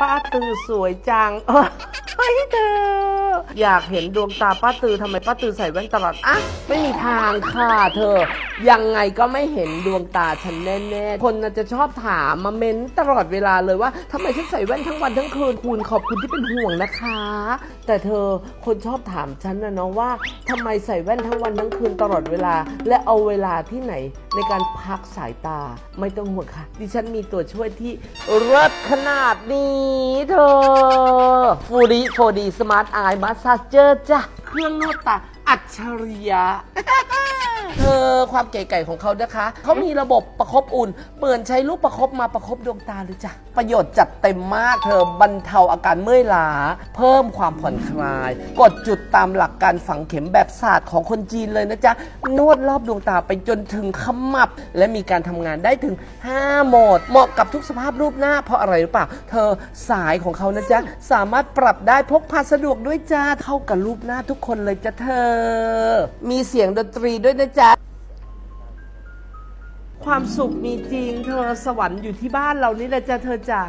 ป้าตือสวยจังเฮ้ยเธอ อยากเห็นดวงตาป้าตือทำไมป้าตือใส่แว่นตลอดอะไม่มีทางค่ะเธอ ยังไงก็ไม่เห็นดวงตาฉันแน่ๆ คนน่ะจะชอบถามมาเม้นตลอดเวลาเลยว่าทำไมฉันใส่แว่นทั้งวันทั้งคืนคุณขอบคุณที่เป็นห่วงนะคะ แต่เธอคนชอบถามฉันนะเนาะว่าทำไมใส่แว่นทั้งวันทั้งคืนตลอดเวลา และเอาเวลาที่ไหนในการพักสายตาไม่ต้องห่วงค่ะ ดิฉันมีตัวช่วยที่เลิศขนาดนี้เธอฟูริโฟดีสมาร์ทไอมาสซาเจอร์จ้ะ เครื่องนวดตาอัจฉริยะ เธอความเก๋ๆของเขานะคะ เขามีระบบประคบอุ่นเปิดใช้ลูกประคบมาประคบดวงตาเลยจ้ะประโยชน์จัดเต็มมากเธอบรรเทาอาการเมื่อยล้า เพิ่มความผ่อนคลาย กดจุดตามหลักการฝังเข็มแบบศาสตร์ของคนจีนเลยนะจ๊ะ นวดรอบดวงตาไปจนถึงขมับ และมีการทำงานได้ถึง 5 โหมด เหมาะกับทุกสภาพรูปหน้าเพราะอะไรหรือเปล่า เธอสายของเขานะจ๊ะ สามารถปรับได้พกพาสะดวกด้วยจ้าเข้ากับรูปหน้าทุกคนเลยจ้ะเธอ มีเสียงดนตรีด้วยนะจ๊ะความสุขมีจริง เธอสวรรค์อยู่ที่บ้านเรานี่แหละจ้ะเธอจ๋า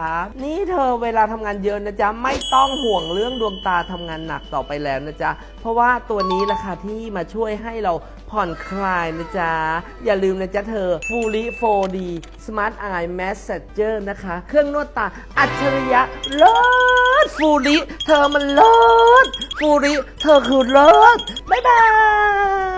นี่เธอเวลาทำงานเยอะนะจ๊ะ ไม่ต้องห่วงเรื่องดวงตาทำงานหนักต่อไปแล้วนะจ๊ะ เพราะว่าตัวนี้แหละค่ะที่มาช่วยให้เราผ่อนคลายนะจ๊ะ อย่าลืมนะจ๊ะเธอ Fully 4D Smart Eye Massager นะคะ เครื่องนวดตาอัจฉริยะเลิศ Fully เธอมันเลิศ Fully เธอคือเลิศบ๊ายบาย